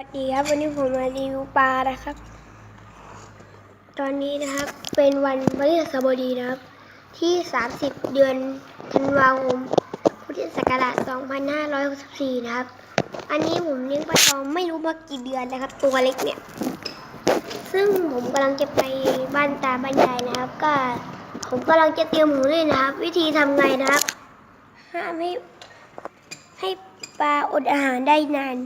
วัสดีครับวันนี้ผมมารีวิวปลานะครับ ตอนนี้นะครับเป็นวันพฤหัสบดีนะครับ ที่ 30 เดือนธันวาคมพุทธศักราช 2564 นะครับ อันนี้ผมเลี้ยงปลาทองไม่รู้มากี่เดือนนะครับ ตัวเล็กเนี่ย ซึ่งผมกำลังจะไปบ้านตาบ้านยายนะครับ ก็ผมกำลังจะเตรียมหมูเลยนะครับ วิธีทำไงนะครับห้ามให้ให้ปลาอดอาหารได้นาน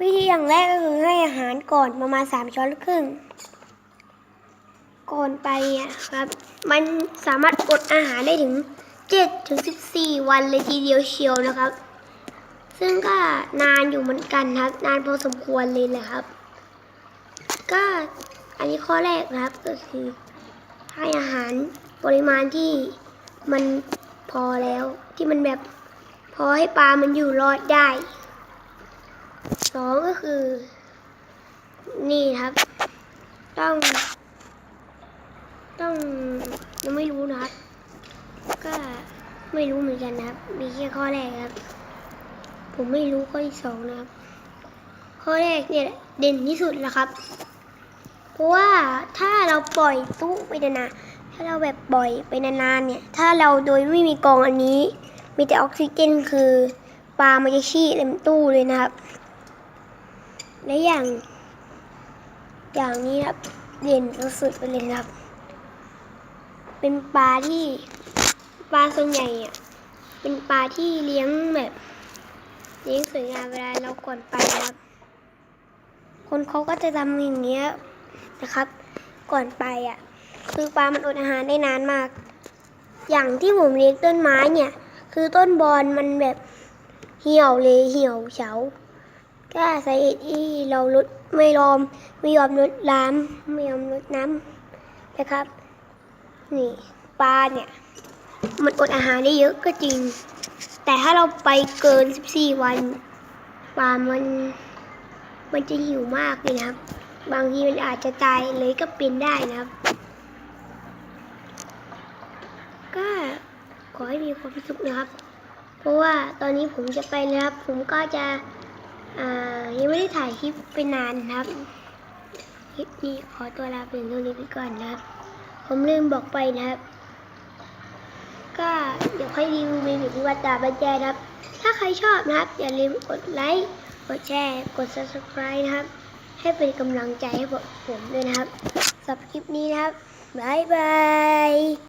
วิธีอย่างแรกก็คือให้อาหารก่อนประมาณสามช้อนครึ่งก่อนไปอะครับ มันสามารถอดอาหารได้ถึงเจ็ดถึงสิบสี่วันเลยทีเดียวเชียวนะครับ ซึ่งก็นานอยู่เหมือนกันครับ นานพอสมควรเลยแหละครับ ก็อันนี้ข้อแรกนะครับก็คือให้อาหารปริมาณที่มันพอแล้วที่มันแบบพอให้ปลามันอยู่รอดได้ สองก็คือ นี่ครับ ต้อง ต้องยังไม่รู้นะครับ ก็ไม่รู้เหมือนกันนะครับ มีแค่ข้อแรกครับ ผมไม่รู้ข้อที่สองนะครับ ข้อแรกเนี่ยเด่นที่สุดแล้วครับ เพราะว่าถ้าเราปล่อยตู้ไปนานๆถ้าเราแบบปล่อยไปนานๆเนี่ย ถ้าเราโดยไม่มีกองอันนี้ มีแต่ออกซิเจนคือปลามันจะชี้เต็มตู้เลยนะครับ และอย่าง อย่างนี้ครับเด่นสุดๆไปเลยนครับ เป็นปลาที่ปลาส่วนใหญ่อะเป็นปลาที่เลี้ยงแบบเลี้ยงสวยงามเวลาเราก่อนไปครับ คนเขาก็จะทำอย่างเงี้ยนะครับ ก่อนไปอะ คือปลามันอดอาหารได้นานมาก อย่างที่ผมเลี้ยงต้นไม้เนี่ย คือต้นบอลมันแบบเหี่ยวเลยเหี่ยวเฉา ก็สาเหตุที่เราลดไม่ยอมไม่ยอมลดน้ำไม่ยอมลดน้ำนะครับ นี่ปลาเนี่ย มันอดอาหารได้เยอะก็จริง แต่ถ้าเราไปเกิน 14 วันปลามันมันจะหิวมากเลยนะครับ บางทีมันอาจจะตายเลยก็เป็นได้นะครับ ก็ขอให้มีความสุขนะครับ เพราะว่าตอนนี้ผมจะไปนะครับ ผมก็จะ ยังไม่ได้ถ่ายคลิปไปนานครับคลิปนี้ขอตัวลาไปเท่านี้ไปก่อนนะครับ ผมลืมบอกไปนะครับ ก็เดี๋ยวค่อยรีวิวเมนูที่วัดตาบันแจนะครับ ถ้าใครชอบนะครับ อย่าลืมกดไลค์กดแชร์กด subscribe นะครับ ให้เป็นกำลังใจให้ผมด้วยนะครับสำหรับคลิปนี้นะครับ บ๊ายบาย